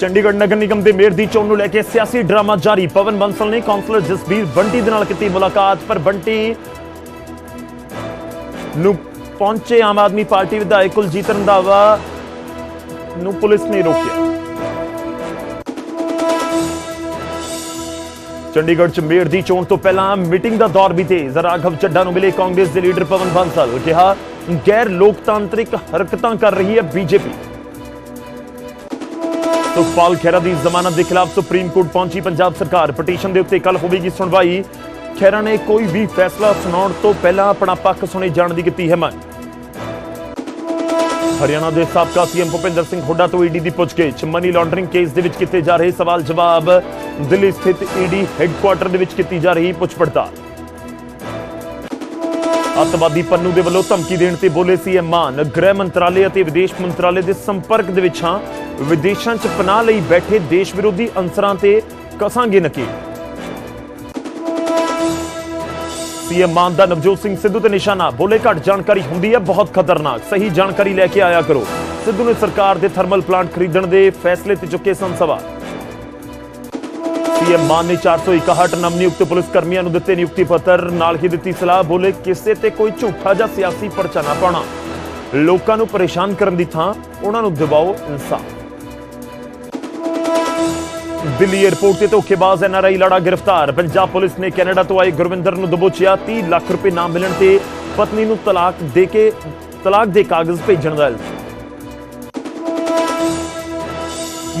ਚੰਡੀਗੜ੍ਹ ਨਗਰ ਨਿਗਮ ਦੇ ਮੇਅਰ ਦੀ ਚੋਣ ਨੂੰ ਲੈ ਕੇ ਸਿਆਸੀ ਡਰਾਮਾ ਜਾਰੀ। ਪਵਨ ਬੰਸਲ ਨੇ ਕਾਉਂਸਲਰ ਜਸਬੀਰ ਬੰਟੀ ਦੇ ਨਾਲ ਕੀਤੀ ਮੁਲਾਕਾਤ, ਪਰ ਬੰਟੀ ਨੂੰ ਪਹੁੰਚੇ ਆਮ ਆਦਮੀ ਪਾਰਟੀ ਵਿਧਾਇਕ ਕੁਲਜੀਤ ਰੰਧਾਵਾ ਨੂੰ ਪੁਲਿਸ ਨੇ ਰੋਕਿਆ। ਚੰਡੀਗੜ੍ਹ ਚ ਮੇਅਰ ਦੀ ਚੋਣ ਤੋਂ ਪਹਿਲਾਂ ਮੀਟਿੰਗ ਦਾ ਦੌਰ ਵੀ ਤੇਜ਼ ਰਾਘਵ ਚੱਡਾ ਨੂੰ ਮਿਲੇ ਕਾਂਗਰਸ ਦੇ ਲੀਡਰ ਪਵਨ ਬੰਸਲ ਕਿਹਾ, ਗੈਰ ਲੋਕਤਾਂਤਰਿਕ ਹਰਕਤਾਂ ਕਰ ਰਹੀ ਹੈ ਬੀਜੇਪੀ। ਸੁਖਪਾਲ ਖਹਿਰਾ ਦੀ ਜ਼ਮਾਨਤ ਦੇ ਖਿਲਾਫ ਸੁਪਰੀਮ ਕੋਰਟ ਪਹੁੰਚੀ ਪੰਜਾਬ ਸਰਕਾਰ। ਪਟੀਸ਼ਨ ਦੇ ਉੱਤੇ ਕੱਲ ਹੋਵੇਗੀ ਸੁਣਵਾਈ। ਖਹਿਰਾ ਨੇ ਕੋਈ ਵੀ ਫੈਸਲਾ ਸੁਣਾਉਣ ਤੋਂ ਪਹਿਲਾਂ ਆਪਣਾ ਪੱਖ ਸੁਣੇ ਜਾਣ ਦੀ ਕੀਤੀ ਹੈ ਮੰਗ। ਹਰਿਆਣਾ ਦੇ ਸਾਬਕਾ ਸੀਐਮ ਭੁਪਿੰਦਰ ਸਿੰਘ ਹੁੱਡਾ ਤੋਂ ਈਡੀ ਦੀ ਪੁੱਛਗਿੱਛ। ਮਨੀ ਲਾਂਡਰਿੰਗ ਕੇਸ ਦੇ ਵਿੱਚ ਕੀਤੇ ਜਾ ਰਹੇ ਸਵਾਲ ਜਵਾਬ। ਦਿੱਲੀ ਸਥਿਤ ਈਡੀ ਹੈੱਡਕੁਆਰਟਰ ਦੇ ਵਿੱਚ ਕੀਤੀ ਜਾ ਰਹੀ ਪੁੱਛ ਪੜਤਾਲ ਅੱਤਵਾਦੀ ਪੰਨੂ ਦੇ ਵੱਲੋਂ ਧਮਕੀ ਦੇਣ ਤੇ ਬੋਲੇ ਸੀਐਮ ਮਾਨ। ਗ੍ਰਹਿ ਮੰਤਰਾਲੇ ਅਤੇ ਵਿਦੇਸ਼ ਮੰਤਰਾਲੇ ਦੇ ਸੰਪਰਕ ਦੇ ਵਿੱਚ ਹਾਂ, ਵਿਦੇਸ਼ਾਂ 'ਚ ਪਨਾਹ ਲਈ ਬੈਠੇ ਦੇਸ਼ ਵਿਰੋਧੀ ਅੰਸਰਾਂ ਤੇ ਕਸਾਂਗੇ ਨਕੀ। ਸੀਐਮ ਮਾਨ ਦਾ ਨਵਜੋਤ ਸਿੰਘ ਸਿੱਧੂ ਤੇ ਨਿਸ਼ਾਨਾ। ਬੋਲੇ ਘੱਟ ਜਾਣਕਾਰੀ ਹੁੰਦੀ ਹੈ, ਬਹੁਤ ਖਤਰਨਾਕ। ਸਹੀ ਜਾਣਕਾਰੀ ਲੈ ਕੇ ਆਇਆ ਕਰੋ। ਸਿੱਧੂ ਨੇ ਸਰਕਾਰ ਦੇ ਥਰਮਲ ਪਲਾਂਟ ਖਰੀਦਣ ਦੇ ਫੈਸਲੇ ਤੇ ਚੁੱਕੇ ਸਨ ਸਵਾਲ। ਸੀਐਮ ਮਾਨ ਨੇ 461 ਨਵਨਿਯੁਕਤ ਪੁਲਿਸ ਕਰਮੀਆਂ ਨੂੰ ਦਿੱਤੇ ਨਿਯੁਕਤੀ ਪੱਤਰ। ਨਾਲ ਹੀ ਦਿੱਤੀ ਸਲਾਹ, ਬੋਲੇ ਕਿਸੇ ਤੇ ਕੋਈ ਝੂਠਾ ਜਾਂ ਸਿਆਸੀ ਪਰਚਾ ਨਾ ਪਾਉਣਾ। ਲੋਕਾਂ ਨੂੰ ਪਰੇਸ਼ਾਨ ਕਰਨ ਦੀ ਥਾਂ, ਉਹਨਾਂ ਨੂੰ ਦਿਵਾਓ ਇਨਸਾਫ। ਦਿੱਲੀ 에ਅਰਪੋਰਟ ਤੇ ਧੋਖੇਬਾਜ਼ ਐਨਆਰਆਈ ਲੜਾ ਗ੍ਰਿਫਤਾਰ। ਪੰਜਾਬ ਪੁਲਿਸ ਨੇ ਕੈਨੇਡਾ ਤੋਂ ਆਏ ਗੁਰਵਿੰਦਰ ਨੂੰ ਦਬੋਚਿਆ। 30 ਲੱਖ ਰੁਪਏ ਨਾ ਮਿਲਣ ਤੇ ਪਤਨੀ ਨੂੰ ਤਲਾਕ ਦੇ ਕੇ ਤਲਾਕ ਦੇ ਕਾਗਜ਼ ਭੇਜਣ ਦਾ ਇਲਜ਼ਾਮ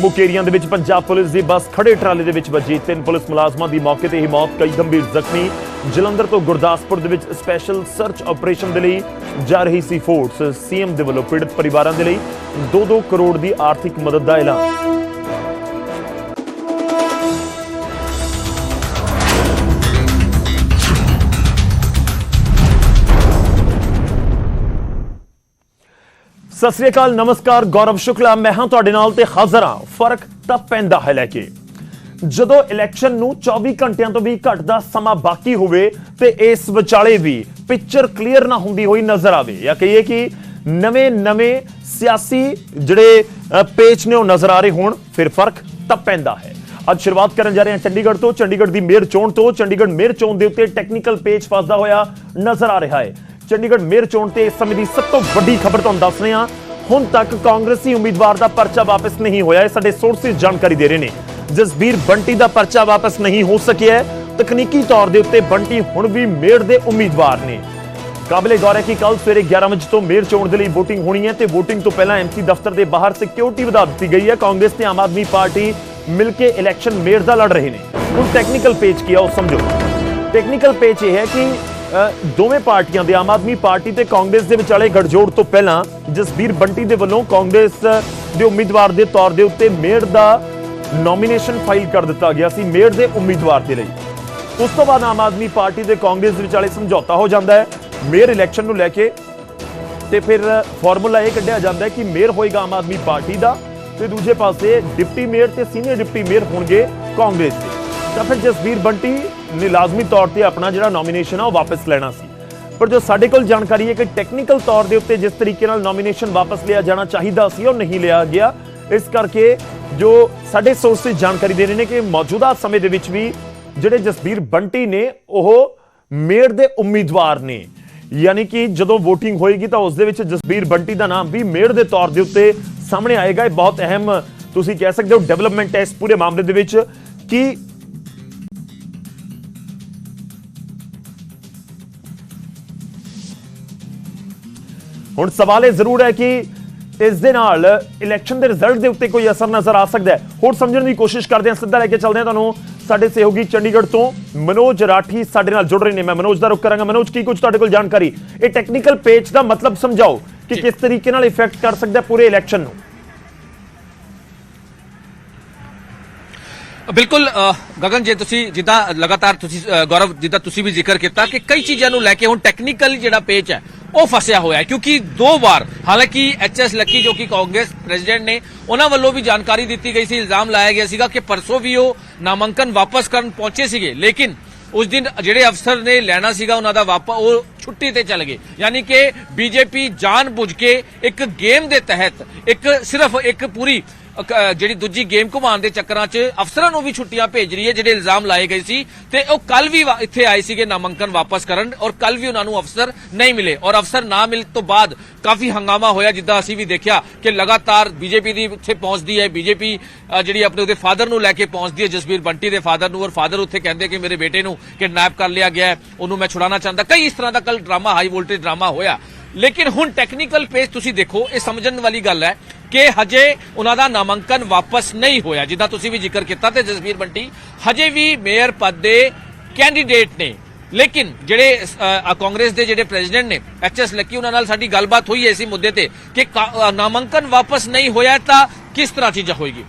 ਮੁਕੇਰੀਆਂ ਦੇ ਵਿੱਚ ਪੰਜਾਬ ਪੁਲਿਸ ਦੀ ਬੱਸ ਖੜੇ ਟਰਾਲੇ ਦੇ ਵਿੱਚ ਵੱਜੀ। ਤਿੰਨ ਪੁਲਿਸ ਮੁਲਾਜ਼ਮਾਂ ਦੀ ਮੌਕੇ ਤੇ ਹੀ ਮੌਤ, ਕਈ ਗੰਭੀਰ ਜ਼ਖਮੀ। ਜਲੰਧਰ ਤੋਂ ਗੁਰਦਾਸਪੁਰ ਦੇ ਵਿੱਚ ਸਪੈਸ਼ਲ ਸਰਚ ਆਪਰੇਸ਼ਨ ਦੇ ਲਈ ਜਾ ਰਹੀ ਸੀ ਫੋਰਸ ਸੀਐਮ ਦੇ ਵੱਲੋਂ ਪੀੜਤ ਪਰਿਵਾਰਾਂ ਦੇ ਲਈ 2-2 ਕਰੋੜ ਦੀ ਆਰਥਿਕ ਮਦਦ ਦਾ ਐਲਾਨ। ਸਤਿ ਸ੍ਰੀ ਅਕਾਲ, ਨਮਸਕਾਰ, ਗੌਰਵ ਸ਼ੁਕਲਾ। ਮੈਂ ਹਾਂ ਤੁਹਾਡੇ ਨਾਲ ਤੇ ਹਾਜ਼ਰ ਹਾਂ। ਫ਼ਰਕ ਤਾਂ ਪੈਂਦਾ ਹੈ ਲੈ ਕੇ। ਜਦੋਂ ਇਲੈਕਸ਼ਨ ਨੂੰ 24 ਘੰਟਿਆਂ ਤੋਂ ਵੀ ਘੱਟ ਦਾ ਸਮਾਂ ਬਾਕੀ ਹੋਵੇ ਤੇ ਇਸ ਵਿਚਾਲੇ ਵੀ ਪਿਕਚਰ ਕਲੀਅਰ ਨਾ ਹੁੰਦੀ ਹੋਈ ਨਜ਼ਰ ਆਵੇ ਜਾਂ ਕਹੀਏ ਕਿ ਨਵੇਂ ਨਵੇਂ ਸਿਆਸੀ ਜਿਹੜੇ ਪੇਚ ਨੇ ਉਹ ਨਜ਼ਰ ਆ ਰਹੇ ਹੋਣ, ਫਿਰ ਫ਼ਰਕ ਤਾਂ ਪੈਂਦਾ ਹੈ। ਅੱਜ ਸ਼ੁਰੂਆਤ ਕਰਨ ਜਾ ਰਹੇ ਹਾਂ ਚੰਡੀਗੜ੍ਹ ਤੋਂ। ਚੰਡੀਗੜ੍ਹ ਦੀ ਮੇਅਰ ਚੋਣ ਤੋਂ ਚੰਡੀਗੜ੍ਹ ਮੇਅਰ ਚੋਣ ਦੇ ਉੱਤੇ ਟੈਕਨੀਕਲ ਪੇਚ ਫਸਦਾ ਹੋਇਆ ਨਜ਼ਰ ਆ ਰਿਹਾ ਹੈ। ਚੰਡੀਗੜ੍ਹ ਮੇਅਰ ਚੋਣ ਤੇ ਇਸ ਸਮੇਂ ਦੀ ਸਭ ਤੋਂ ਵੱਡੀ ਖਬਰ ਤੁਹਾਨੂੰ ਦੱਸ ਰਹੇ ਹਾਂ। ਹੁਣ ਤੱਕ ਕਾਂਗਰਸੀ ਉਮੀਦਵਾਰ ਦਾ ਪਰਚਾ ਵਾਪਸ ਨਹੀਂ ਹੋਇਆ ਇਹ ਸਾਡੇ ਸੋਰਸਿਸ ਜਾਣਕਾਰੀ ਦੇ ਰਹੇ ਨੇ। ਜਸਬੀਰ ਬੰਟੀ ਦਾ ਪਰਚਾ ਵਾਪਸ ਨਹੀਂ ਹੋ ਸਕਿਆ ਹੈ। ਤਕਨੀਕੀ ਤੌਰ ਦੇ ਉੱਤੇ ਬੰਟੀ ਹੁਣ ਵੀ ਮੇਅਰ ਦੇ ਉਮੀਦਵਾਰ ਨੇ। ਕਾਬਲੇ ਗੌਰ ਹੈ ਕਿ ਕੱਲ ਸਵੇਰੇ 11 ਵਜੇ ਤੋਂ ਮੇਅਰ ਚੋਣ ਦੇ ਲਈ VOTING ਹੋਣੀ ਹੈ ਤੇ VOTING ਤੋਂ ਪਹਿਲਾਂ ਐਮਸੀ ਦਫ਼ਤਰ ਦੇ ਬਾਹਰ ਸਿਕਿਉਰਿਟੀ ਵਧਾ ਦਿੱਤੀ ਗਈ ਹੈ। ਕਾਂਗਰਸ ਤੇ ਆਮ ਆਦਮੀ ਪਾਰਟੀ ਮਿਲ ਕੇ ਇਲੈਕਸ਼ਨ ਮੇਅਰ ਦਾ ਲੜ ਰਹੇ ਨੇ। ਹੁਣ ਟੈਕਨੀਕਲ ਪੇਜ ਕੀ ਹੈ ਉਹ ਸਮਝੋ। ਟੈਕਨੀਕਲ ਪੇਜ ਇਹ ਹੈ ਕਿ ਦੋਵੇਂ ਪਾਰਟੀਆਂ ਦੇ ਆਮ ਆਦਮੀ ਪਾਰਟੀ ਤੇ ਕਾਂਗਰਸ ਦੇ ਵਿਚਾਲੇ ਗਠਜੋੜ ਤੋਂ ਪਹਿਲਾਂ ਜਸਬੀਰ ਬੰਟੀ ਦੇ ਵੱਲੋਂ ਕਾਂਗਰਸ ਦੇ ਉਮੀਦਵਾਰ ਦੇ ਤੌਰ ਦੇ ਉੱਤੇ ਮੇਅਰ ਦਾ ਨੋਮੀਨੇਸ਼ਨ ਫਾਈਲ ਕਰ ਦਿੱਤਾ ਗਿਆ ਸੀ, ਮੇਅਰ ਦੇ ਉਮੀਦਵਾਰ ਦੇ ਲਈ। ਉਸ ਤੋਂ ਬਾਅਦ ਆਮ ਆਦਮੀ ਪਾਰਟੀ ਤੇ ਕਾਂਗਰਸ ਦੇ ਵਿਚਾਲੇ ਸਮਝੌਤਾ ਹੋ ਜਾਂਦਾ ਹੈ। ਮੇਅਰ ਇਲੈਕਸ਼ਨ ਨੂੰ ਲੈ ਕੇ ਤੇ ਫਿਰ ਫਾਰਮੂਲਾ ਇਹ ਕੱਢਿਆ ਜਾਂਦਾ ਹੈ ਕਿ ਮੇਅਰ ਹੋਏਗਾ ਆਮ ਆਦਮੀ ਪਾਰਟੀ ਦਾ ਤੇ ਦੂਜੇ ਪਾਸੇ ਡਿਪਟੀ ਮੇਅਰ ਤੇ ਸੀਨੀਅਰ ਡਿਪਟੀ ਮੇਅਰ ਹੋਣਗੇ ਕਾਂਗਰਸ ਦੇ। ਤਾਂ ਫਿਰ ਜਸਬੀਰ ਬੰਟੀ ਨੇ ਲਾਜ਼ਮੀ ਤੌਰ ਤੇ ਆਪਣਾ ਜਿਹੜਾ ਨੋਮੀਨੇਸ਼ਨ ਆ, ਉਹ ਵਾਪਸ ਲੈਣਾ ਸੀ। ਪਰ ਜੋ ਸਾਡੇ ਕੋਲ ਜਾਣਕਾਰੀ ਹੈ ਕਿ ਟੈਕਨੀਕਲ ਤੌਰ ਦੇ ਉੱਤੇ ਜਿਸ ਤਰੀਕੇ ਨਾਲ ਨੋਮੀਨੇਸ਼ਨ ਵਾਪਸ ਲਿਆ ਜਾਣਾ ਚਾਹੀਦਾ ਸੀ, ਉਹ ਨਹੀਂ ਲਿਆ ਗਿਆ। ਇਸ ਕਰਕੇ ਜੋ ਸਾਡੇ ਸੋਰਸਿਸ ਜਾਣਕਾਰੀ ਦੇ ਰਹੇ ਨੇ ਕਿ ਮੌਜੂਦਾ ਸਮੇਂ ਦੇ ਵਿੱਚ ਵੀ ਜਿਹੜੇ ਜਸਬੀਰ ਬੰਟੀ ਨੇ, ਉਹ ਮੇਅਰ ਦੇ ਉਮੀਦਵਾਰ ਨੇ। ਯਾਨੀ ਕਿ ਜਦੋਂ VOTING ਹੋਏਗੀ ਤਾਂ ਉਸ ਦੇ ਵਿੱਚ ਜਸਬੀਰ ਬੰਟੀ ਦਾ ਨਾਮ ਵੀ ਮੇਅਰ ਦੇ ਤੌਰ ਦੇ ਉੱਤੇ ਸਾਹਮਣੇ ਆਏਗਾ। ਇਹ ਬਹੁਤ ਅਹਿਮ ਤੁਸੀਂ ਕਹਿ ਸਕਦੇ ਹੋ ਡਿਵੈਲਪਮੈਂਟ ਹੈ ਇਸ ਪੂਰੇ ਮਾਮਲੇ ਦੇ ਵਿੱਚ ਕਿ ਹੁਣ ਸਵਾਲ ਇਹ ਜ਼ਰੂਰ ਹੈ ਕਿ ਇਸ ਦੇ ਨਾਲ ਇਲੈਕਸ਼ਨ ਦੇ ਰਿਜ਼ਲਟ ਦੇ ਉੱਤੇ ਕੋਈ ਅਸਰ ਨਜ਼ਰ ਆ ਸਕਦਾ ਹੈ। ਹੋਰ ਸਮਝਣ ਦੀ ਕੋਸ਼ਿਸ਼ ਕਰਦੇ ਹਾਂ ਸਿੱਧਾ ਲੈ ਕੇ ਚੱਲਦੇ ਹਾਂ ਤੁਹਾਨੂੰ। ਸਾਡੇ ਸਹਿਯੋਗੀ ਚੰਡੀਗੜ੍ਹ ਤੋਂ ਮਨੋਜ ਰਾਠੀ ਸਾਡੇ ਨਾਲ ਜੁੜ ਰਹੇ ਨੇ। ਮੈਂ ਮਨੋਜ ਦਾ ਰੁਕ ਕਰਾਂਗਾ। ਮਨੋਜ ਕੀ ਕੁਝ ਤੁਹਾਡੇ ਕੋਲ ਜਾਣਕਾਰੀ? ਇਹ ਟੈਕਨੀਕਲ ਪੇਜ ਦਾ ਮਤਲਬ ਸਮਝਾਓ ਕਿ ਕਿਸ ਤਰੀਕੇ ਨਾਲ ਇਫੈਕਟ ਕਰ ਸਕਦਾ ਪੂਰੇ ਇਲੈਕਸ਼ਨ ਨੂੰ। ਬਿਲਕੁਲ ਗਗਨ ਜੇ ਤੁਸੀਂ ਜਿੱਦਾਂ ਲਗਾਤਾਰ ਤੁਸੀਂ ਗੌਰਵ ਜਿੱਦਾਂ ਤੁਸੀਂ ਵੀ ਜ਼ਿਕਰ ਕੀਤਾ ਕਿ ਕਈ ਚੀਜ਼ਾਂ ਨੂੰ ਲੈ ਕੇ ਹੁਣ ਟੈਕਨੀਕਲ ਜਿਹੜਾ ਪੇਚ ਹੈ ਉਹ ਫਸਿਆ ਹੋਇਆ ਕਿਉਂਕਿ ਦੋ ਵਾਰ, ਹਾਲਾਂਕਿ ਐਚਐਸ ਲੱਕੀ ਜੋ ਕਿ ਕਾਂਗਰਸ ਪ੍ਰੈਜ਼ੀਡੈਂਟ ਨੇ, ਉਹਨਾਂ ਵੱਲੋਂ ਵੀ ਜਾਣਕਾਰੀ ਦਿੱਤੀ ਗਈ ਸੀ, ਇਲਜ਼ਾਮ ਲਾਇਆ ਗਿਆ ਸੀਗਾ ਕਿ ਪਰਸੋਂ ਵੀ ਉਹ ਨਾਮਾਂਕਨ ਵਾਪਸ ਕਰਨ ਪਹੁੰਚੇ ਸੀਗੇ, ਲੇਕਿਨ ਉਸ ਦਿਨ ਜਿਹੜੇ ਅਫਸਰ ਨੇ ਲੈਣਾ ਸੀਗਾ ਉਹਨਾਂ ਦਾ ਵਾਪਸ ਉਹ ਛੁੱਟੀ ਤੇ ਚਲੇ ਗਏ। ਯਾਨੀ ਕਿ ਬੀਜੇਪੀ ਜਾਣਬੁੱਝ ਕੇ ਇੱਕ ਗੇਮ ਦੇ ਤਹਿਤ, ਇੱਕ ਸਿਰਫ ਇੱਕ ਪੂਰੀ ਜਿਹੜੀ ਦੂਜੀ ਗੇਮ ਘੁਮਾਉਣ ਦੇ ਚੱਕਰਾਂ 'ਚ ਅਫਸਰਾਂ ਨੂੰ ਵੀ ਛੁੱਟੀਆਂ ਭੇਜ ਰਹੀ ਹੈ, ਜਿਹੜੇ ਇਲਜ਼ਾਮ ਲਾਏ ਗਏ ਸੀ ਤੇ ਉਹ ਕੱਲ ਵੀ ਇੱਥੇ ਆਏ ਸੀਗੇ ਨਾਮਾਂਕਨ ਵਾਪਸ ਕਰਨ ਔਰ ਕੱਲ ਵੀ ਉਹਨਾਂ ਨੂੰ ਅਫਸਰ ਨਹੀਂ ਮਿਲੇ ਔਰ ਅਫਸਰ ਨਾ ਮਿਲ ਤੋਂ ਬਾਅਦ ਕਾਫੀ ਹੰਗਾਮਾ ਹੋਇਆ, ਜਿੱਦਾਂ ਅਸੀਂ ਵੀ ਦੇਖਿਆ ਕਿ ਲਗਾਤਾਰ ਬੀਜੇਪੀ ਦੀ ਇੱਥੇ ਪਹੁੰਚਦੀ ਹੈ, ਬੀਜੇਪੀ ਜਿਹੜੀ ਆਪਣੇ ਉਹਦੇ ਫਾਦਰ ਨੂੰ ਲੈ ਕੇ ਪਹੁੰਚਦੀ ਹੈ ਜਸਬੀਰ ਬੰਟੀ ਦੇ ਫਾਦਰ ਨੂੰ ਔਰ ਫਾਦਰ ਉੱਥੇ ਕਹਿੰਦੇ ਕਿ ਮੇਰੇ ਬੇਟੇ ਨੂੰ ਕਿਡਨੈਪ ਕਰ ਲਿਆ ਗਿਆ ਉਹਨੂੰ ਮੈਂ ਛੁਡਾਉਣਾ ਚਾਹੁੰਦਾ। ਕਈ ਇਸ ਤਰ੍ਹਾਂ ਦਾ ਕੱਲ ਡਰਾਮਾ, ਹਾਈ ਵੋਲਟੇਜ ਡਰਾਮਾ ਹੋਇਆ। ਲੇਕਿਨ ਹੁਣ ਟੈਕਨੀਕਲ ਪੇਜ ਤੁਸੀਂ ਦੇਖੋ, ਇਹ ਸਮਝਣ ਵਾਲੀ ਗੱਲ ਹੈ ਕਿ ਹਜੇ ਉਹਨਾਂ ਦਾ ਨਾਮਾਂਕਨ ਵਾਪਸ ਨਹੀਂ ਹੋਇਆ, ਜਿੱਦਾਂ ਤੁਸੀਂ ਵੀ ਜ਼ਿਕਰ ਕੀਤਾ ਤੇ ਜਸਵੀਰ ਬੰਟੀ, ਹਜੇ ਵੀ ਮੇਅਰ ਪਦ ਦੇ ਕੈਂਡੀਡੇਟ ਨੇ। ਲੇਕਿਨ ਜਿਹੜੇ ਕਾਂਗਰਸ ਦੇ ਜਿਹੜੇ ਪ੍ਰੈਜ਼ੀਡੈਂਟ ਨੇ, ਐਚ ਐਸ ਲੱਕੀ ਉਹਨਾਂ ਨਾਲ ਸਾਡੀ ਗੱਲਬਾਤ ਹੋਈ ਹੈ ਇਸੇ ਮੁੱਦੇ ਤੇ ਕਿ ਨਾਮਾਂਕਨ ਵਾਪਸ ਨਹੀਂ ਹੋਇਆ ਤਾਂ ਕਿਸ ਤਰ੍ਹਾਂ ਚੀਜ਼ਾਂ ਹੋਏਗੀ?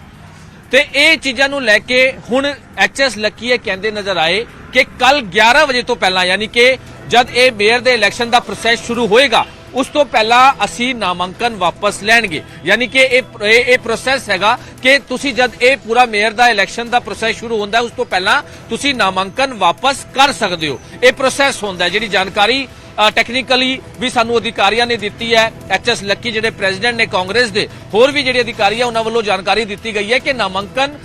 ਤੇ ਇਹ ਚੀਜ਼ਾਂ ਨੂੰ ਲੈ ਕੇ ਹੁਣ ਐਚ ਐਸ ਲੱਕੀ ਇਹ ਕਹਿੰਦੇ ਨਜ਼ਰ ਆਏ ਕਿ ਕੱਲ 11 ਵਜੇ ਤੋਂ ਪਹਿਲਾਂ, ਯਾਨੀ ਕਿ ਜਦ ਇਹ ਮੇਅਰ ਦੇ ਇਲੈਕਸ਼ਨ ਦਾ ਪ੍ਰੋਸੈਸ ਸ਼ੁਰੂ ਹੋਏਗਾ ਉਸ ਤੋਂ ਪਹਿਲਾਂ ਅਸੀਂ ਨਾਮਾਂਕਨ ਵਾਪਸ ਲੈਣਗੇ। ਯਾਨੀ ਕਿ ਇਹ ਇਹ ਇਹ ਪ੍ਰੋਸੈਸ ਹੈਗਾ ਕਿ ਤੁਸੀਂ ਜਦ ਇਹ ਪੂਰਾ ਮੇਅਰ ਦਾ ਇਲੈਕਸ਼ਨ ਦਾ ਪ੍ਰੋਸੈਸ ਸ਼ੁਰੂ ਹੁੰਦਾ ਉਸ ਤੋਂ ਪਹਿਲਾਂ ਤੁਸੀਂ ਨਾਮਾਂਕਨ ਵਾਪਸ ਕਰ ਸਕਦੇ ਹੋ। ਇਹ ਪ੍ਰੋਸੈਸ ਹੁੰਦਾ ਜਿਹੜੀ ਜਾਣਕਾਰੀ ਟੈਕਨੀਕਲੀ ਵੀ ਸਾਨੂੰ ਅਧਿਕਾਰੀਆਂ ਨੇ ਦਿੱਤੀ ਹੈ ਐਚਐਸ ਲੱਕੀ ਜਿਹੜੇ ਪ੍ਰੈਜ਼ੀਡੈਂਟ ਨੇ ਕਾਂਗਰਸ ਦੇ, ਹੋਰ ਵੀ ਜਿਹੜੇ ਅਧਿਕਾਰੀ ਆ ਉਹਨਾਂ ਵੱਲੋਂ ਜਾਣਕਾਰੀ ਦਿੱਤੀ ਗਈ ਹੈ ਕਿ ਨਾਮਾਂਕਨ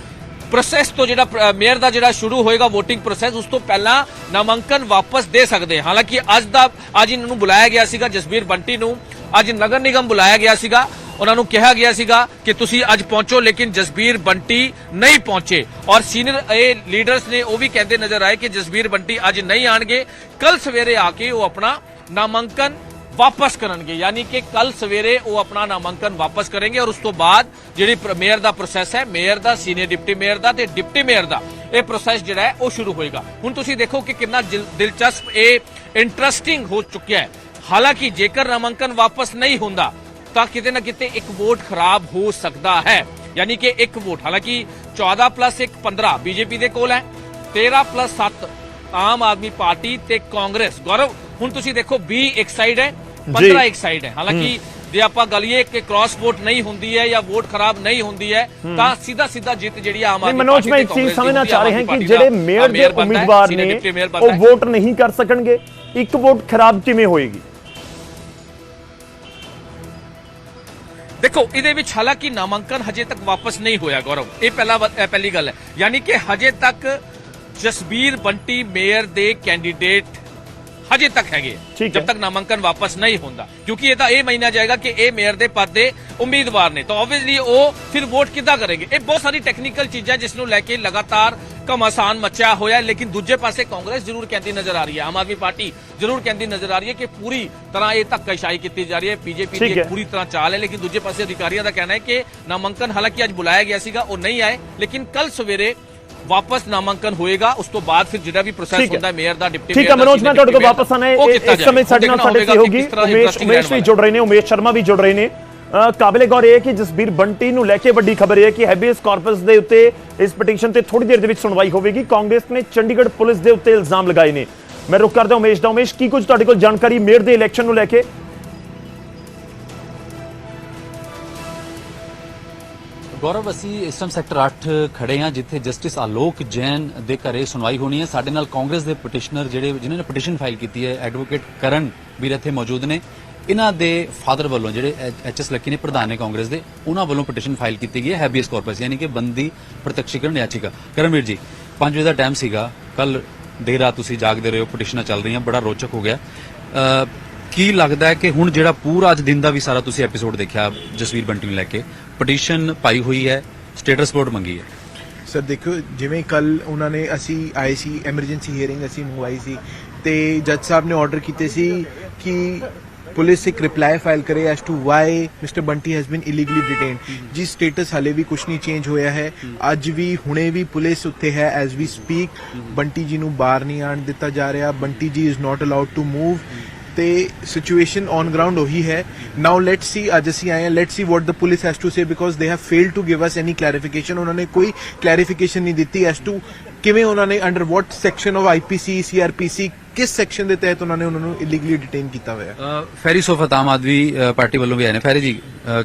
ਪ੍ਰੋਸੈਸ ਤੋਂ ਜਿਹੜਾ ਮੇਅਰ ਦਾ ਜਿਹੜਾ ਸ਼ੁਰੂ ਹੋਏਗਾ VOTING ਪ੍ਰੋਸੈਸ ਉਸ ਤੋਂ ਪਹਿਲਾਂ ਨਾਮਾਂਕਨ ਵਾਪਸ ਦੇ ਸਕਦੇ ਹਾਲਾਂਕਿ ਅੱਜ ਦਾ, ਅੱਜ ਇਹਨਾਂ ਨੂੰ ਬੁਲਾਇਆ ਗਿਆ ਸੀਗਾ ਜਸਬੀਰ ਬੰਟੀ ਨੂੰ। ਅੱਜ ਨਗਰ ਨਿਗਮ ਬੁਲਾਇਆ ਗਿਆ ਸੀਗਾ। ਉਹਨਾਂ ਨੂੰ ਕਿਹਾ ਗਿਆ ਸੀਗਾ ਕਿ ਤੁਸੀਂ ਅੱਜ ਪਹੁੰਚੋ, ਲੇਕਿਨ ਜਸਬੀਰ ਬੰਟੀ ਨਹੀਂ ਪਹੁੰਚੇ। ਔਰ ਸੀਨੀਅਰ ਇਹ ਲੀਡਰਸ ਨੇ ਉਹ ਵੀ ਕਹਿੰਦੇ ਨਜ਼ਰ ਆਏ ਕਿ ਜਸਬੀਰ ਬੰਟੀ ਅੱਜ ਨਹੀਂ ਆਣਗੇ। ਕੱਲ ਸਵੇਰੇ ਆ ਕੇ ਉਹ ਆਪਣਾ ਨਾਮਾਂਕਨ ਵਾਪਸ ਕਰਨਗੇ, ਯਾਨੀ ਕਿ ਕੱਲ ਸਵੇਰੇ ਉਹ ਆਪਣਾ ਨਾਮਾਂਕਨ ਵਾਪਸ ਕਰਨਗੇ ਔਰ ਉਸ ਤੋਂ ਬਾਅਦ ਜਿਹੜੀ ਮੇਅਰ ਦਾ ਪ੍ਰੋਸੈਸ ਹੈ, ਮੇਅਰ ਦਾ, ਸੀਨੀਅਰ ਡਿਪਟੀ ਮੇਅਰ ਦਾ ਤੇ ਡਿਪਟੀ ਮੇਅਰ ਦਾ, ਇਹ ਪ੍ਰੋਸੈਸ ਜਿਹੜਾ ਹੈ ਉਹ ਸ਼ੁਰੂ ਹੋਏਗਾ। ਹੁਣ ਤੁਸੀਂ ਦੇਖੋ ਕਿ ਕਿੰਨਾ ਦਿਲਚਸਪ ਇਹ ਇੰਟਰਸਟਿੰਗ ਹੋ ਚੁੱਕਿਆ ਹੈ। ਹਾਲਾਂਕਿ ਜੇਕਰ ਨਾਮਾਂਕਨ ਵਾਪਸ ਨਹੀਂ ਹੁੰਦਾ, ਤਾਂ ਕਿਤੇ ਨਾ ਕਿਤੇ ਇੱਕ ਵੋਟ ਖਰਾਬ ਹੋ ਸਕਦਾ ਹੈ। ਯਾਨੀ ਕਿ ਇੱਕ ਵੋਟ ਹਾਲਾਂਕਿ 14 ਪਲੱਸ 1 15 ਬੀਜੇਪੀ ਦੇ ਕੋਲ ਹੈ 13 ਪਲੱਸ 7 ਆਮ ਆਦਮੀ ਪਾਰਟੀ ਤੇ ਕਾਂਗਰਸ। ਗੌਰਵ ਹੁਣ ਤੁਸੀਂ ਦੇਖੋ 20 ਇੱਕ ਸਾਈਡ ਹੈ 15 ਇੱਕ ਸਾਈਡ ਹੈ। ਹਾਲਾਂਕਿ ਜੇ ਆਪਾਂ ਗਲੀਏ ਕਿ ਕ੍ਰਾਸ ਵੋਟ ਨਹੀਂ ਹੁੰਦੀ ਹੈ ਜਾਂ ਵੋਟ ਖਰਾਬ ਨਹੀਂ ਹੁੰਦੀ ਹੈ ਤਾਂ ਸਿੱਧਾ ਸਿੱਧਾ ਜਿੱਤ ਜਿਹੜੀ ਆਮ ਆਦਮੀ ਮਨੋਜ ਮੈਂ ਇੱਕ ਚੀਜ਼ ਸਮਝਣਾ ਚਾਹ ਰਿਹਾ ਹਾਂ ਕਿ ਜਿਹੜੇ ਮੇਅਰ ਦੇ ਉਮੀਦਵਾਰ ਨੇ ਉਹ ਵੋਟ ਨਹੀਂ ਕਰ ਸਕਣਗੇ। ਇੱਕ ਵੋਟ ਖਰਾਬ ਕਿਵੇਂ ਹੋਏਗੀ? ਦੇਖੋ ਇਹਦੇ ਵਿੱਚ ਹਾਲਾਂਕਿ ਨਾਮਾਂਕਨ ਹਜੇ ਤੱਕ ਵਾਪਸ ਨਹੀਂ ਹੋਇਆ ਗੌਰਵ। ਇਹ ਪਹਿਲਾ ਪਹਿਲੀ ਗੱਲ ਹੈ। ਯਾਨੀ ਕਿ ਹਜੇ ਤੱਕ ਜਸਬੀਰ ਬੰਟੀ ਮੇਅਰ ਦੇ ਕੈਂਡੀਡੇਟ ਹਜੇ ਤੱਕ ਹੈਗੇ। ਜਦ ਤੱਕ ਨਾਮਾਂਕਨ ਵਾਪਸ ਨਹੀਂ ਹੁੰਦਾ। ਕਿਉਂਕਿ ਇਹ ਤਾਂ ਇਹ ਮਹੀਨਾ ਜਾਏਗਾ ਕਿ ਇਹ ਮੇਅਰ ਦੇ ਪਦ ਦੇ ਉਮੀਦਵਾਰ ਨੇ। ਤਾਂ ਆਬਵੀਅਸਲੀ ਉਹ ਫਿਰ ਵੋਟ ਕਿੱਦਾਂ ਕਰਨਗੇ? ਇਹ ਬਹੁਤ ਸਾਰੀ ਟੈਕਨੀਕਲ ਚੀਜ਼ਾਂ ਜਿਸ ਨੂੰ ਲੈ ਕੇ ਲਗਾਤਾਰ ਘਮਾਸਾਨ ਮਚਿਆ ਹੋਇਆ। ਲੇਕਿਨ ਦੂਜੇ ਪਾਸੇ ਕਾਂਗਰਸ ਜ਼ਰੂਰ ਕਹਿੰਦੀ ਨਜ਼ਰ ਆ ਰਹੀ ਹੈ। ਆਮ ਆਦਮੀ ਪਾਰਟੀ ਜ਼ਰੂਰ ਕਹਿੰਦੀ ਨਜ਼ਰ ਆ ਰਹੀ ਹੈ ਕਿ ਪੂਰੀ ਤਰ੍ਹਾਂ ਇਹ ਧੱਕਾਸ਼ਾਹੀ ਕੀਤੀ ਜਾ ਰਹੀ ਹੈ। ਬੀਜੇਪੀ ਦੀ ਪੂਰੀ ਤਰ੍ਹਾਂ ਚਾਲ ਹੈ। ਲੇਕਿਨ ਦੂਜੇ ਪਾਸੇ ਅਧਿਕਾਰੀਆਂ ਦਾ ਕਹਿਣਾ ਹੈ ਕਿ ਨਾਮਾਂਕਨ ਹਾਲਾਂਕਿ ਅੱਜ ਬੁਲਾਇਆ ਗਿਆ ਸੀਗਾ ਉਹ ਨਹੀਂ ਆਏ। ਲੇਕਿਨ ਕੱਲ ਸਵੇਰੇ ਵਾਪਸ ਨਾਮਾਂਕਨ ਹੋਏਗਾ ਉਸ ਤੋਂ ਬਾਅਦ ਫਿਰ ਜਿਹੜਾ ਵੀ ਪ੍ਰੋਸੈਸ। ਹੁੰਦਾ ਮੇਅਰ ਦਾ ਡਿਪਟੀ ਠੀਕ ਹੈ ਮਨੋਜ ਮੈਂ ਤੁਹਾਡੇ ਕੋਲ ਵਾਪਸ ਆਣਾ ਹੈ। ਇਸ ਸਮੇਂ। ਸਾਡੇ ਨਾਲ ਸਾਡੇ ਤਰ੍ਹਾਂ ਦੀ ਉਮੇਸ਼ ਵੀ ਜੁੜ ਰਹੇ ਨੇ ਉਮੇਸ਼ ਸ਼ਰਮਾ ਵੀ ਜੁੜ ਰਹੇ ਨੇ। ਕਾਬਿਲੇ ਗੌਰ ਇਹ ਕਿ ਜਸਬੀਰ ਬੰਟੀ ਨੂੰ ਲੈ ਕੇ ਵੱਡੀ ਖਬਰ ਇਹ ਹੈ ਕਿ ਹੈਬੀਅਸ ਕਾਰਪਸ ਦੇ ਉੱਤੇ ਇਸ ਪਟੀਸ਼ਨ ਤੇ ਥੋੜੀ ਦੇਰ ਦੇ ਵਿੱਚ ਸੁਣਵਾਈ ਹੋਵੇਗੀ। ਕਾਂਗਰਸ ਨੇ ਚੰਡੀਗੜ੍ਹ ਪੁਲਿਸ ਦੇ ਉੱਤੇ ਇਲਜ਼ਾਮ ਲਗਾਏ ਨੇ। ਮੈਂ ਰੁਕ ਕਰਦਾ ਉਮੇਸ਼ ਦਾ। ਉਮੇਸ਼ ਕੀ ਕੁਝ ਤੁਹਾਡੇ ਕੋਲ ਜਾਣਕਾਰੀ ਮੇਅਰ ਦੇ ਇਲੈਕਸ਼ਨ ਨੂੰ ਲੈ ਕੇ? ਗੌਰਵ, ਅਸੀਂ ਇਸ ਟਾਈਮ ਸੈਕਟਰ 8 ਖੜੇ ਹਾਂ, ਜਿੱਥੇ ਜਸਟਿਸ ਆਲੋਕ ਜੈਨ ਦੇ ਘਰੇ ਸੁਣਵਾਈ ਹੋਣੀ ਹੈ। ਸਾਡੇ ਨਾਲ ਕਾਂਗਰਸ ਦੇ ਪਟੀਸ਼ਨਰ ਜਿਹੜੇ, ਜਿਨ੍ਹਾਂ ਨੇ ਪਟੀਸ਼ਨ ਫਾਈਲ ਕੀਤੀ ਹੈ ਐਡਵੋਕੇਟ ਕਰਨ ਵੀਰ ਇੱਥੇ ਮੌਜੂਦ ਨੇ। ਇਹਨਾਂ ਦੇ ਫਾਦਰ ਵੱਲੋਂ ਜਿਹੜੇ ਐਚਐਸ ਲੱਕੀ ਨੇ, ਪ੍ਰਧਾਨ ਨੇ ਕਾਂਗਰਸ ਦੇ, ਉਹਨਾਂ ਵੱਲੋਂ ਪਟੀਸ਼ਨ ਫਾਈਲ ਕੀਤੀ ਗਈ ਹੈ ਹੈਬੀਅਸ ਕਾਰਪਸ ਯਾਨੀ ਕਿ ਬੰਦੀ ਪ੍ਰਤੱਖੀਕਰਨ ਯਾਚਿਕਾ। ਕਰਨਵੀਰ ਜੀ 5 ਵਜੇ ਦਾ ਟਾਈਮ ਸੀਗਾ। ਕੱਲ ਦੇਰ ਰਾਤ ਤੁਸੀਂ ਜਾਗਦੇ ਰਹੇ ਹੋ ਪਟੀਸ਼ਨਾਂ ਚੱਲ ਰਹੀਆਂ, ਬੜਾ ਰੋਚਕ ਹੋ ਗਿਆ। ਕੀ ਲੱਗਦਾ ਹੈ ਕਿ ਹੁਣ ਜਿਹੜਾ ਪੂਰਾ ਅੱਜ ਦਿਨ ਦਾ ਵੀ ਸਾਰਾ ਤੁਸੀਂ ਐਪੀਸੋਡ ਦੇਖਿਆ ਜਸਵੀਰ ਬੰਟੀ ਨੂੰ ਲੈ ਕੇ ਪਟੀਸ਼ਨ ਪਾਈ ਹੋਈ ਹੈ ਸਟੇਟਸ ਰਿਪੋਰਟ ਮੰਗੀ ਹੈ। ਸਰ ਦੇਖੋ ਜਿਵੇਂ ਕੱਲ ਉਹਨਾਂ ਨੇ ਅਸੀਂ ਆਏ ਸੀ ਐਮਰਜੈਂਸੀ ਹੀਅਰਿੰਗ ਅਸੀਂ ਮੰਗਵਾਈ ਸੀ ਤੇ ਜੱਜ ਸਾਹਿਬ ਨੇ ਆਰਡਰ ਕੀਤੇ ਸੀ ਕਿ ਪੁਲਿਸ ਇੱਕ ਰਿਪਲਾਈ ਫਾਈਲ ਕਰੇ as to why mister Bunty has been illegally detained ਜੀ ਸਟੇਟਸ ਹਾਲੇ ਵੀ ਕੁਝ ਨਹੀਂ ਚੇਂਜ ਹੋਇਆ ਹੈ। ਅੱਜ ਵੀ ਹੁਣੇ ਵੀ ਪੁਲਿਸ ਉੱਤੇ ਹੈ ਐਜ਼ ਵੀ ਸਪੀਕ ਬੰਟੀ ਜੀ ਨੂੰ ਬਾਹਰ ਨਹੀਂ ਆਣ ਦਿੱਤਾ ਜਾ ਰਿਹਾ। Bunty ji is not allowed to move ਤੇ ਸਿਚੁਏਸ਼ਨ ਔਨ ਗਰਾਊਂਡ ਉਹੀ ਹੈ। ਨਾਓ ਲੈਟਸ ਸੀ ਅੱਜ ਅਸੀਂ ਆਏ ਹਾਂ। Let's see what the police has to say because they have failed to give us any clarification ਉਹਨਾਂ ਨੇ ਕੋਈ ਕਲੈਰੀਫਿਕੇਸ਼ਨ ਨਹੀਂ ਦਿੱਤੀ ਐਸ ਟੂ ਕਿਵੇਂ ਉਹਨਾਂ ਨੇ under what section of IPC CRPC ਕਿਸ ਸੈਕਸ਼ਨ ਦੇ ਤਹਿਤ ਉਹਨਾਂ ਨੇ ਉਹਨਾਂ ਨੂੰ ਇਲੀਗਲੀ ਡਿਟੇਨ ਕੀਤਾ ਹੋਇਆ। ਫੈਰੀ ਸੋਫਤ ਆਮ ਆਦਮੀ ਪਾਰਟੀ ਵੱਲੋਂ ਵੀ ਆਏ ਨੇ। ਫੈਰੀ ਜੀ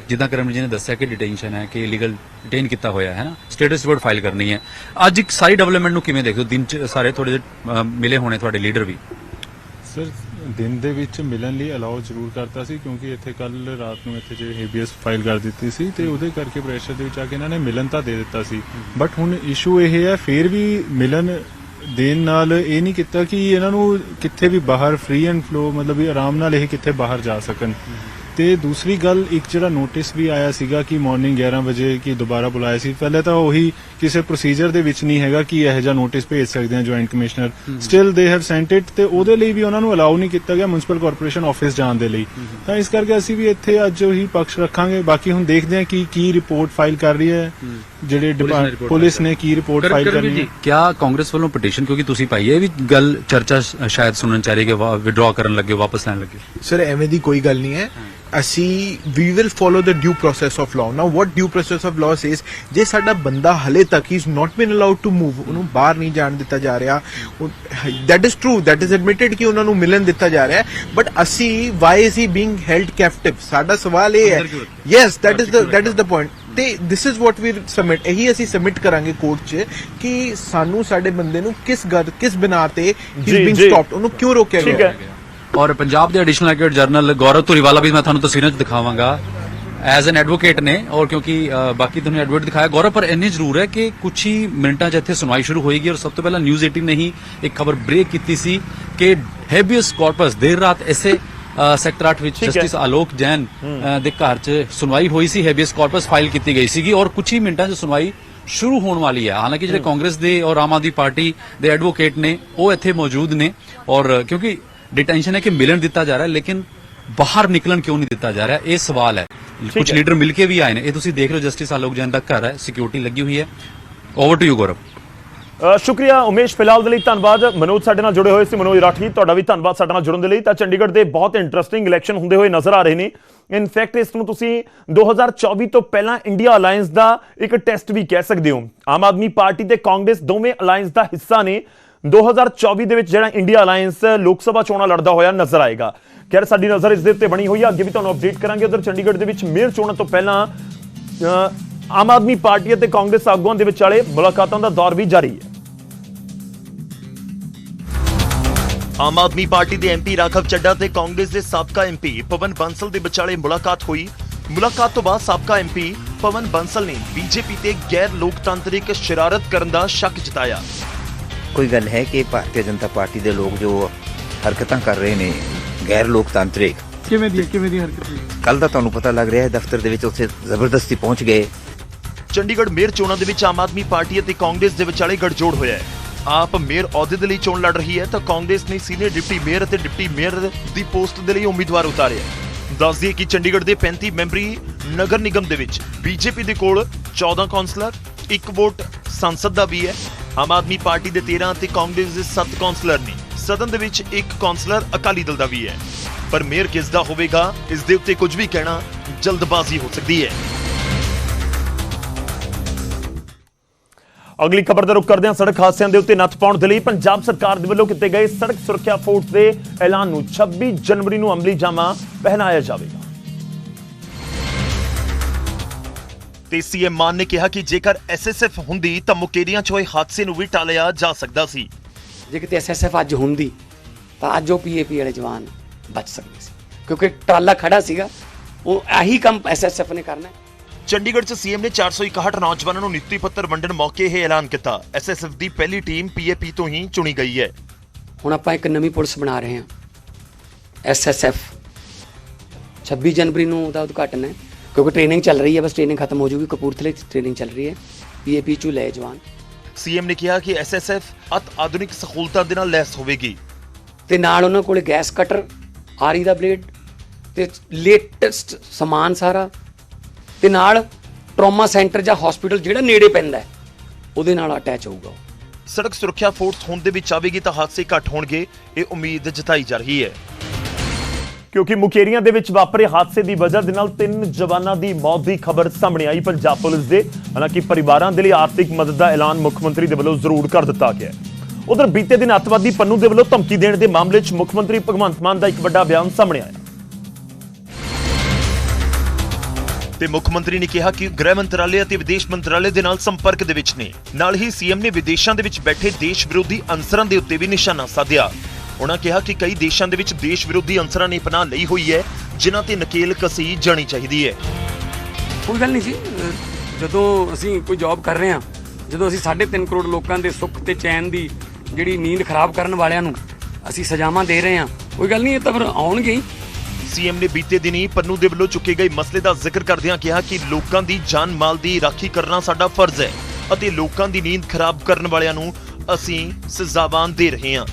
ਜਿੱਦਾਂ ਕਰਮਜੀਤ ਜੀ ਨੇ ਦੱਸਿਆ ਕਿ ਡਿਟੇਂਸ਼ਨ ਹੈ ਕਿ ਇਲੀਗਲ ਡਿਟੇਨ ਕੀਤਾ ਹੋਇਆ ਹੈ ਨਾ? ਸਟੇਟਸ ਰਿਪੋਰਟ ਫਾਈਲ ਕਰਨੀ ਹੈ। ਅੱਜ ਇੱਕ ਸਾਰੀ ਡਿਵੈਲਪਮੈਂਟ ਨੂੰ ਕਿਵੇਂ ਦੇਖਦੇ ਹੋ? ਦਿਨ ਚ ਸਾਰੇ ਥੋੜੇ ਜਿਹੇ ਮਿਲੇ ਹੋਣੇ ਤੁਹਾਡੇ ਲੀਡਰ ਵੀ। ਸਰ ਦਿਨ ਦੇ ਵਿੱਚ ਮਿਲਣ ਲਈ ਅਲਾਉ ਜ਼ਰੂਰ ਕਰਤਾ ਸੀ, ਕਿਉਂਕਿ ਇੱਥੇ ਕੱਲ ਰਾਤ ਨੂੰ ਇੱਥੇ ਜੇ ਹੇਬੀਅਸ ਫਾਈਲ ਕਰ ਦਿੱਤੀ ਸੀ ਤੇ ਉਹਦੇ ਕਰਕੇ ਪ੍ਰੈਸ਼ਰ ਦੇ ਵਿੱਚ ਆ ਕੇ ਇਹਨਾਂ ਨੇ ਮਿਲਣ ਤਾਂ ਦੇ ਦਿੱਤਾ ਸੀ। ਬਟ ਹੁਣ ਇਸ਼ੂ ਇਹ ਹੈ, ਫੇਰ ਵੀ ਮਿਲਣ ਦੇਣ ਨਾਲ ਇਹ ਨਹੀਂ ਕੀਤਾ ਕਿ ਇਹਨਾਂ ਨੂੰ ਕਿੱਥੇ ਵੀ ਬਾਹਰ ਫ੍ਰੀ ਐਂਡ ਫਲੋ ਮਤਲਬ ਵੀ ਆਰਾਮ ਨਾਲ ਇਹ ਕਿੱਥੇ ਬਾਹਰ ਜਾ ਸਕਣ। ਤੇ ਦੂਸਰੀ ਗੱਲ ਇੱਕ ਜਿਹੜਾ ਨੋਟਿਸ ਵੀ ਆਇਆ ਸੀਗਾ ਕਿ ਮਾਰਨਿੰਗ 11 ਵਜੇ ਕੀ ਦੁਬਾਰਾ ਬੁਲਾਇਆ ਸੀ ਪਹਿਲੇ ਤਾਂ ਉਹੀ ਕਿਸੇ ਪ੍ਰੋਸੀਜਰ ਦੇ ਵਿੱਚ ਨਹੀਂ ਹੈਗਾ ਕਿ ਇਹੋ ਜਿਹਾ ਨੋਟਿਸ ਭੇਜ ਸਕਦੇ ਆ joint commissioner still they have sent it ਤੇ ਉਹਦੇ ਲਈ ਵੀ ਉਹਨਾਂ ਨੂੰ ਅਲਾਉ ਨਹੀਂ ਕੀਤਾ ਗਿਆ ਮਿਊਨਿਸਪਲ ਕਾਰਪੋਰੇਸ਼ਨ ਆਫਿਸ ਜਾਣ ਦੇ ਲਈ। ਤਾਂ ਇਸ ਕਰਕੇ ਅਸੀਂ ਵੀ ਇੱਥੇ ਅੱਜ ਉਹੀ ਪਕਸ਼ ਰੱਖਾਂਗੇ। ਬਾਕੀ ਹੁਣ ਦੇਖਦੇ ਹਾਂ ਕਿ ਕੀ ਰਿਪੋਰਟ ਫਾਈਲ ਕਰ ਰਹੀ ਹੈ। ਜਿਹੜੇ ਪੁਲਿਸ ਨੇ ਕੀ ਰਿਪੋਰਟ ਫਾਈਲ ਕਰਨੀ ਹੈ? ਕਿਆ ਕਾਂਗਰਸ ਵੱਲੋਂ ਪਟੀਸ਼ਨ ਕਿਉਂਕਿ ਤੁਸੀਂ ਪਾਈ ਹੈ ਇਹ ਵੀ ਗੱਲ ਚਰਚਾ ਸ਼- ਸ਼ਾਇਦ ਸੁਣਨ ਚਾਹ ਰਹੀ ਹੈ ਕਿ ਵਿਡਰਾ ਕਰਨ ਲੱਗੇ ਵਾਪਸ ਲੈਣ ਲੱਗੇ। ਸਰ ਐਵੇਂ ਦੀ ਕੋਈ ਗੱਲ ਨਹੀਂ ਹੈ। ਅਸੀਂ ਵੀ will follow the due process of law now what due process of law says ਜੇ ਸਾਡਾ ਬੰਦਾ ਹਲੇ ਤੱਕ he is not been allowed to move ਉਹਨੂੰ ਬਾਹਰ ਨਹੀਂ ਜਾਣ ਦਿੱਤਾ ਜਾ ਰਿਹਾ that is true that is admitted ਕਿ ਉਹਨਾਂ ਨੂੰ ਮਿਲਣ ਦਿੱਤਾ ਜਾ ਰਿਹਾ ਬਟ ਅਸੀਂ why is he being held captive ਸਾਡਾ ਸਵਾਲ ਇਹ ਹੈ। ਅੰਦਰ ਕਿਉਂ ਰੱਖਿਆ? Yes that is the that is the point ਤੇ this is what we submit ਇਹੀ ਅਸੀਂ ਸਬਮਿਟ ਕਰਾਂਗੇ ਕੋਰਟ 'ਚ ਕਿ ਸਾਨੂੰ ਸਾਡੇ ਬੰਦੇ ਨੂੰ ਕਿਸ ਗੱਲ ਕਿਸ ਬਿਨਾ ਤੇ ਹੀ ਬੀਇੰਗ। ਸਟਾਪਡ ਉਹਨੂੰ ਕਿਉਂ ਰੋਕਿਆ ਗਿਆ? ਔਰ ਪੰਜਾਬ ਦੇ additional advocate general Gaurav Dhuriwala ਵੀ ਮੈਂ ਤੁਹਾਨੂੰ ਤਸਵੀਰਾਂ 'ਚ ਦਿਖਾਵਾਂਗਾ। ਐਜ਼ ਐਨ ਐਡਵੋਕੇਟ ਨੇ ਔਰ ਕਿਉਂਕਿ ਬਾਕੀ ਤੁਹਾਨੂੰ ਐਡਵੋਕੇਟ ਦਿਖਾਇਆ ਗੌਰਵ ਪਰ ਇੰਨੀ ਜ਼ਰੂਰ ਹੈ ਕਿ ਕੁਝ ਹੀ ਮਿੰਟਾਂ 'ਚ ਇੱਥੇ ਸੁਣਵਾਈ ਸ਼ੁਰੂ ਹੋਏਗੀ ਔਰ ਸਭ ਤੋਂ ਪਹਿਲਾਂ ਨਿਊਜ਼ 18 ਨੇ ਹੀ ਇੱਕ ਖਬਰ ਬ੍ਰੇਕ ਕੀਤੀ ਸੀ ਕਿ ਹੈਬੀਅਸ ਕਾਰਪਸ ਦੇਰ ਰਾਤ ਐਸੇ ਸੈਕਟਰ 8 ਵਿੱਚ। ਜਸਟਿਸ ਆਲੋਕ ਜੈਨ ਦੇ ਘਰ 'ਚ ਸੁਣਵਾਈ ਹੋਈ ਸੀ ਹੈਬੀਅਸ ਕਾਰਪਸ ਫਾਈਲ ਕੀਤੀ ਗਈ ਸੀਗੀ ਔਰ ਕੁਝ ਹੀ ਮਿੰਟਾਂ 'ਚ ਸੁਣਵਾਈ ਸ਼ੁਰੂ ਹੋਣ ਵਾਲੀ ਹੈ। ਹਾਲਾਂਕਿ ਜਿਹੜੇ ਕਾਂਗਰਸ ਦੇ ਔਰ ਆਮ ਆਦਮੀ ਪਾਰਟੀ ਦੇ ਐਡਵੋਕੇਟ ਨੇ ਉਹ ਇੱਥੇ ਮੌਜੂਦ ਨੇ ਔਰ ਕਿਉਂਕਿ ਡਿਟੈਂਸ਼ਨ ਹੈ ਕਿ ਮਿਲਣ ਦਿੱਤਾ ਜਾ ਰਿਹਾ ਹੈ ਲੇਕਿਨ ਬਾਹਰ ਨਿਕਲਣ ਕਿਉਂ ਨਹੀਂ ਦਿੱਤਾ ਜਾ ਰਿਹਾ ਇਹ ਸਵਾਲ ਹੈ। ਕੁਝ। ਲੀਡਰ ਮਿਲ ਕੇ ਵੀ ਆਏ ਨੇ। ਇਹ ਤੁਸੀਂ ਦੇਖ ਰਹੇ ਹੋ ਜਸਟਿਸ ਆਲੋਕ ਜੈਨ ਦਾ ਘਰ ਹੈ ਸਿਕਿਉਰਿਟੀ ਲੱਗੀ ਹੋਈ ਹੈ। ਓਵਰ ਟੂ ਯੂ ਗੌਰਵ ਸ਼ੁਕਰੀਆ ਉਮੇਸ਼, ਫਿਲਹਾਲ ਦੇ ਲਈ ਧੰਨਵਾਦ। ਮਨੋਜ ਸਾਡੇ ਨਾਲ ਜੁੜੇ ਹੋਏ ਸੀ। ਮਨੋਜ ਰਾਠੀ, ਤੁਹਾਡਾ ਵੀ ਧੰਨਵਾਦ ਸਾਡੇ ਨਾਲ ਜੁੜਨ ਦੇ ਲਈ। ਤਾਂ ਚੰਡੀਗੜ੍ਹ ਦੇ ਬਹੁਤ ਇੰਟਰਸਟਿੰਗ ਇਲੈਕਸ਼ਨ ਹੁੰਦੇ ਹੋਏ ਨਜ਼ਰ ਆ ਰਹੇ ਨੇ। ਇਨਫੈਕਟ ਇਸ ਨੂੰ ਤੁਸੀਂ 2024 ਤੋਂ ਪਹਿਲਾਂ ਇੰਡੀਆ ਅਲਾਈਅੰਸ ਦਾ ਇੱਕ ਟੈਸਟ ਵੀ ਕਹਿ ਸਕਦੇ ਹੋ। ਆਮ ਆਦਮੀ ਪਾਰਟੀ ਤੇ ਕਾਂਗਰਸ ਦੋਵੇਂ ਅਲਾਈਅੰਸ ਦਾ ਹਿੱਸਾ ਨੇ। 2024 ਦੇ ਵਿੱਚ ਜਿਹੜਾ ਇੰਡੀਆ ਅਲਾਈਅੰਸ ਲੋਕ ਸਭਾ ਚੋਣਾਂ ਲੜਦਾ ਹੋਇਆ ਨਜ਼ਰ ਆਏਗਾ। ਖੈਰ, ਸਾਡੀ ਨਜ਼ਰ ਇਸ ਦੇ ਉੱਤੇ ਬਣੀ ਹੋਈ ਹੈ ਅੱਗੇ ਵੀ ਤੁਹਾਨੂੰ ਅਪਡੇਟ ਕਰਾਂਗੇ। ਉਧਰ ਚੰਡੀਗੜ੍ਹ ਦੇ ਵਿੱਚ ਮੇਅਰ ਚੋਣਾਂ ਤੋਂ ਪਹਿਲਾਂ ਆਮ ਆਦਮੀ ਪਾਰਟੀ ਅਤੇ ਕਾਂਗਰਸ ਆਗੂਆਂ ਦੇ ਵਿਚਾਲੇ ਮੁਲਾਕਾਤਾਂ ਦਾ ਦੌਰ ਵੀ ਜਾਰੀ ਹੈ। ਆਮ ਆਦਮੀ ਪਾਰਟੀ ਦੇ ਐਮਪੀ ਰਾਘਵ ਚੱਡਾ ਤੇ ਕਾਂਗਰਸ ਦੇ ਸਾਬਕਾ ਐਮਪੀ ਪਵਨ ਬੰਸਲ ਦੇ ਵਿਚਾਲੇ ਮੁਲਾਕਾਤ ਹੋਈ। ਮੁਲਾਕਾਤ ਤੋਂ ਬਾਅਦ ਸਾਬਕਾ ਐਮਪੀ ਪਵਨ ਬੰਸਲ ਨੇ ਬੀਜੇਪੀ ਤੇ ਗੈਰ ਲੋਕਤੰਤਰਿਕ ਸ਼ਰਾਰਤ ਕਰਨ ਦਾ ਸ਼ੱਕ ਜਤਾਇਆ। ਕੋਈ ਗੱਲ ਹੈ ਕਿ ਭਾਰਤੀ ਜਨਤਾ ਪਾਰਟੀ ਦੇ ਲੋਕ ਜੋ ਹਰਕਤਾਂ ਕਰ ਰਹੇ ਨੇ ਗੈਰ ਲੋਕਤਾਂਤਰਿਕ? ਕਿਵੇਂ ਦੀ ਕਿਵੇਂ ਦੀ ਹਰਕਤ ਕੱਲ ਦਾ ਤੁਹਾਨੂੰ ਪਤਾ ਲੱਗ ਰਿਹਾ ਹੈ ਦਫ਼ਤਰ ਦੇ ਵਿੱਚ ਉੱਥੇ ਜ਼ਬਰਦਸਤੀ ਪਹੁੰਚ ਗਏ। ਚੰਡੀਗੜ੍ਹ ਮੇਅਰ ਚੋਣਾਂ ਦੇ ਵਿੱਚ ਆਮ ਆਦਮੀ ਪਾਰਟੀ ਅਤੇ ਕਾਂਗਰਸ ਦੇ ਵਿਚਾਲੇ ਗੜਜੋੜ ਹੋਇਆ ਹੈ। ਆਪ ਮੇਅਰ ਅਹੁਦੇ ਦੇ ਲਈ ਚੋਣ ਲੜ ਰਹੀ ਹੈ ਤਾਂ ਕਾਂਗਰਸ ਨੇ ਸੀਨੀਅਰ ਡਿਪਟੀ ਮੇਅਰ ਅਤੇ ਡਿਪਟੀ ਮੇਅਰ ਦੀ ਪੋਸਟ ਦੇ ਲਈ ਉਮੀਦਵਾਰ ਉਤਾਰਿਆ। ਹੈ। ਦੱਸ ਦਈਏ ਕਿ ਚੰਡੀਗੜ੍ਹ ਦੇ 35 ਮੈਂਬਰੀ ਨਗਰ ਨਿਗਮ ਦੇ ਵਿੱਚ ਬੀਜੇਪੀ ਦੇ ਕੋਲ 14 ਕੌਂਸਲਰ, ਇੱਕ ਵੋਟ ਸੰਸਦ ਦਾ ਵੀ ਹੈ। ਆਮ ਆਦਮੀ ਪਾਰਟੀ ਦੇ 13 ਅਤੇ ਕਾਂਗਰਸ ਦੇ 7 ਕੌਂਸਲਰ ਨੇ। ਸਦਨ ਦੇ ਵਿੱਚ ਇੱਕ ਕੌਂਸਲਰ ਅਕਾਲੀ ਦਲ ਦਾ ਵੀ ਹੈ। ਪਰ ਮੇਅਰ ਕਿਸ ਦਾ ਹੋਵੇਗਾ, ਇਸ ਦੇ ਉੱਤੇ ਕੁਝ ਵੀ ਕਹਿਣਾ ਜਲਦਬਾਜ਼ੀ ਹੋ ਸਕਦੀ ਹੈ। ਅਗਲੀ ਖਬਰ ਦਾ ਰੁਖ ਕਰਦੇ ਹਾਂ ਸੜਕ ਹਾਦਸਿਆਂ ਦੇ ਉੱਤੇ ਨੱਥ ਪਾਉਣ ਦੇ ਲਈ ਪੰਜਾਬ ਸਰਕਾਰ ਦੇ ਵੱਲੋਂ ਕੀਤੇ ਗਏ ਸੜਕ ਸੁਰੱਖਿਆ ਫੋਰਸ ਦੇ ਐਲਾਨ ਨੂੰ 26 ਜਨਵਰੀ ਨੂੰ ਅਮਲੀ ਜਾਮਾ ਪਹਿਨਾਇਆ ਜਾਵੇਗਾ। ਤੇ ਸੀਐਮ ਮਾਨ ਨੇ ਕਿਹਾ ਕਿ ਜੇਕਰ ਐਸਐਸਐਫ ਹੁੰਦੀ ਤਾਂ ਮੁਕੇਰੀਆਂ 'ਚ ਹੋਏ ਹਾਦਸੇ ਨੂੰ ਵੀ ਟਾਲਿਆ ਜਾ ਸਕਦਾ ਸੀ। ਜੇ ਕਿਤੇ ਐਸਐਸਐਫ ਅੱਜ ਹੁੰਦੀ ਤਾਂ ਅੱਜ ਉਹ ਪੀਏਪੀ ਵਾਲੇ ਜਵਾਨ ਬਚ ਸਕਦੇ ਸੀ। ਕਿਉਂਕਿ ਟਰਾਲਾ ਖੜਾ ਸੀਗਾ ਉਹ ਆਹੀ ਕੰਮ ਐਸਐਸਐਫ ਨੇ ਕਰਨਾ ਹੈ। ਚੰਡੀਗੜ੍ਹ 'ਚ ਸੀਐਮ ਨੇ 461 ਨੌਜਵਾਨਾਂ ਨੂੰ ਨਿਯੁਕਤੀ ਪੱਤਰ ਵੰਡਣ ਮੌਕੇ ਇਹ ਐਲਾਨ ਕੀਤਾ। ਐਸਐਸਐਫ ਦੀ ਪਹਿਲੀ ਟੀਮ ਪੀਏਪੀ ਤੋਂ ਹੀ ਚੁਣੀ ਗਈ ਹੈ। ਹੁਣ ਆਪਾਂ ਇੱਕ ਨਵੀਂ ਪੁਲਿਸ ਬਣਾ ਰਹੇ ਹਾਂ। ਐਸਐਸਐਫ 26 ਜਨਵਰੀ ਨੂੰ ਉਹਦਾ ਉਦਘਾਟਨ ਹੈ। ਕਿਉਂਕਿ ਟ੍ਰੇਨਿੰਗ ਚੱਲ ਰਹੀ ਹੈ ਬਸ ਟ੍ਰੇਨਿੰਗ ਖਤਮ ਹੋ ਜੂਗੀ ਕਪੂਰਥਲੇ 'ਚ ਟ੍ਰੇਨਿੰਗ ਚੱਲ ਰਹੀ ਹੈ। ਪੀਏਪੀ ਚੋਂ ਲਏ ਜਵਾਨ। ਸੀਐਮ ਨੇ ਕਿਹਾ ਕਿ ਐਸਐਸਐਫ ਅਤ ਆਧੁਨਿਕ ਸਹੂਲਤਾਂ ਦੇ ਨਾਲ ਲੈਸ ਹੋਵੇਗੀ। ਤੇ ਨਾਲ ਉਹਨਾਂ ਕੋਲੇ ਗੈਸ ਕਟਰ ਆਰੀ ਦਾ ਬਲੇਡ ਤੇ ਲੇਟੈਸਟ ਸਮਾਨ ਸਾਰਾ ਤੇ ਨਾਲ ਟਰਾਮਾ ਸੈਂਟਰ ਜਾਂ ਹਸਪੀਟਲ ਜਿਹੜਾ ਨੇੜੇ ਪੈਂਦਾ ਹੈ, ਉਹਦੇ ਨਾਲ ਅਟੈਚ ਹੋਊਗਾ। ਸੜਕ ਸੁਰੱਖਿਆ ਫੋਰਸ ਹੋਣ ਦੇ ਵਿੱਚ ਆਵੇਗੀ ਤਾਂ ਹਾਦਸੇ ਘੱਟ ਹੋਣਗੇ ਇਹ ਉਮੀਦ ਜਤਾਈ ਜਾ ਰਹੀ ਹੈ। ਕਿਉਂਕਿ ਮੁਕੇਰੀਆਂ ਦੇ ਵਿੱਚ ਵਾਪਰੇ ਹਾਦਸੇ ਦੀ ਵਜ੍ਹਾ ਦੇ ਨਾਲ ਤਿੰਨ ਜਵਾਨਾਂ ਦੀ ਮੌਤ ਦੀ ਖਬਰ ਸਾਹਮਣੇ ਆਈ ਪੰਜਾਬ ਪੁਲਿਸ ਦੇ। ਹਾਲਾਂਕਿ ਪਰਿਵਾਰਾਂ ਦੇ ਲਈ ਆਰਥਿਕ ਮਦਦ ਦਾ ਐਲਾਨ ਮੁੱਖ ਮੰਤਰੀ ਦੇ ਵੱਲੋਂ ਜ਼ਰੂਰ ਕਰ ਦਿੱਤਾ ਗਿਆ ਉਧਰ ਬੀਤੇ ਦਿਨ ਅੱਤਵਾਦੀ ਪੰਨੂ ਦੇ ਵੱਲੋਂ ਧਮਕੀ ਦੇਣ ਦੇ ਮਾਮਲੇ 'ਚ ਮੁੱਖ ਮੰਤਰੀ ਭਗਵੰਤ ਮਾਨ ਦਾ ਇੱਕ ਵੱਡਾ ਬਿਆਨ ਸਾਹਮਣੇ ਆਇਆ। ਤੇ ਮੁੱਖ ਮੰਤਰੀ ਨੇ ਕਿਹਾ ਕਿ ਗ੍ਰਹਿ ਮੰਤਰਾਲੇ ਅਤੇ ਵਿਦੇਸ਼ ਮੰਤਰਾਲੇ ਦੇ ਨਾਲ ਸੰਪਰਕ ਦੇ ਵਿੱਚ ਨੇ। ਨਾਲ ਹੀ ਸੀਐਮ ਨੇ ਵਿਦੇਸ਼ਾਂ ਦੇ ਵਿੱਚ ਬੈਠੇ ਦੇਸ਼ ਵਿਰੋਧੀ ਅਨਸਰਾਂ ਦੇ ਉੱਤੇ ਵੀ ਨਿਸ਼ਾਨਾ ਸਾਧਿਆ। ਉਹਨਾਂ ਕਿਹਾ ਕਿ ਕਈ ਦੇਸ਼ਾਂ ਦੇ ਵਿੱਚ ਦੇਸ਼ ਵਿਰੋਧੀ ਅੰਸਰਾਂ ਨੇ ਪਨਾਹ ਲਈ ਹੋਈ ਹੈ, ਜਿਨ੍ਹਾਂ ਤੇ ਨਕੇਲ ਕਸੀ ਜਾਣੀ ਚਾਹੀਦੀ ਹੈ। ਕੋਈ ਗੱਲ ਨਹੀਂ ਜੀ ਜਦੋਂ ਅਸੀਂ ਕੋਈ ਜੌਬ ਕਰ ਰਹੇ ਹਾਂ, ਜਦੋਂ ਅਸੀਂ 3.5 ਕਰੋੜ ਲੋਕਾਂ ਦੇ ਸੁੱਖ ਤੇ ਚੈਨ ਦੀ ਜਿਹੜੀ ਨੀਂਦ ਖਰਾਬ ਕਰਨ ਵਾਲਿਆਂ ਨੂੰ ਅਸੀਂ ਸਜ਼ਾਵਾਂ ਦੇ ਰਹੇ ਹਾਂ, ਕੋਈ ਗੱਲ ਨਹੀਂ, ਇਹ ਤਾਂ ਫਿਰ ਆਉਣਗੇ ਹੀ। ਸੀਐਮ ਨੇ ਬੀਤੇ ਦਿਨੀ ਪੰਨੂ ਦੇ ਵੱਲੋਂ ਚੁੱਕੇ ਗਏ ਮਸਲੇ ਦਾ ਜ਼ਿਕਰ ਕਰਦਿਆਂ ਕਿਹਾ ਕਿ ਲੋਕਾਂ ਦੀ ਜਾਨ ਮਾਲ ਦੀ ਰਾਖੀ ਕਰਨਾ ਸਾਡਾ ਫਰਜ਼ ਹੈ ਅਤੇ ਲੋਕਾਂ ਦੀ ਨੀਂਦ ਖਰਾਬ ਕਰਨ ਵਾਲਿਆਂ ਨੂੰ ਅਸੀਂ ਸਜ਼ਾਵਾਂ ਦੇ ਰਹੇ ਹਾਂ।